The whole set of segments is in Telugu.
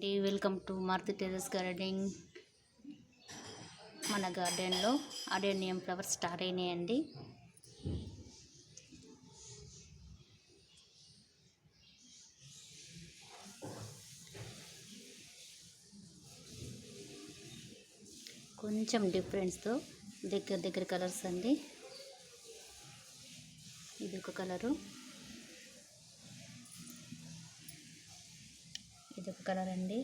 అండి. Welcome to Maruti terrace gardening మన గార్డెన్లో అడేనియం ఫ్లవర్స్ స్టార్ట్ అయినాయండి. కొంచెం డిఫరెన్స్తో దగ్గర దగ్గర కలర్స్ అండి. ఇది ఒక కలరు ఇది ఒక కలర్ అండి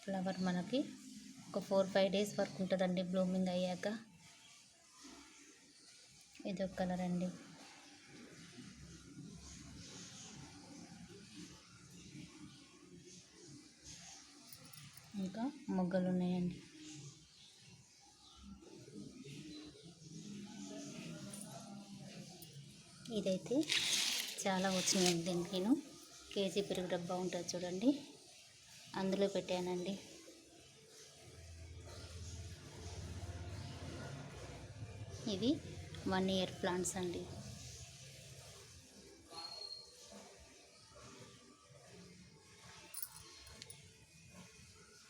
ఫ్లవర్ మనకి ఒక ఫోర్ ఫైవ్ డేస్ వరకు ఉంటుందండి బ్లూమింగ్ అయ్యాక. ఇది ఒక కలర్ అండి. ఇంకా మొగ్గలు ఉన్నాయండి. ఇదైతే చాలా వచ్చినాయండి దీనికి నేను కేజీ పెరుగు డబ్బా ఉంటుంది చూడండి. అందులో పెట్టానండి. ఇవి వన్ ఇయర్ ప్లాంట్స్ అండి.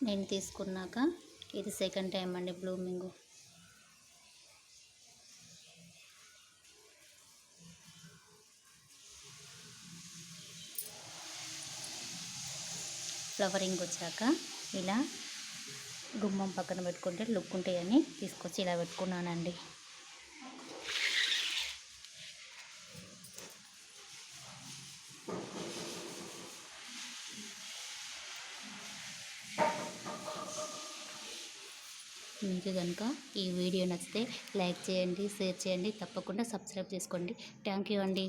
నేను తీసుకున్నాక ఇది సెకండ్ టైం అండి బ్లూమింగ్. ఫ్లవరింగ్ వచ్చాక ఇలా గుమ్మం పక్కన పెట్టుకుంటే లుక్ ఉంటాయని తీసుకొచ్చి ఇలా పెట్టుకున్నానండి. మీకు కనుక ఈ వీడియో నచ్చితే లైక్ చేయండి షేర్ చేయండి తప్పకుండా సబ్స్క్రైబ్ చేసుకోండి. థ్యాంక్ యూ అండి.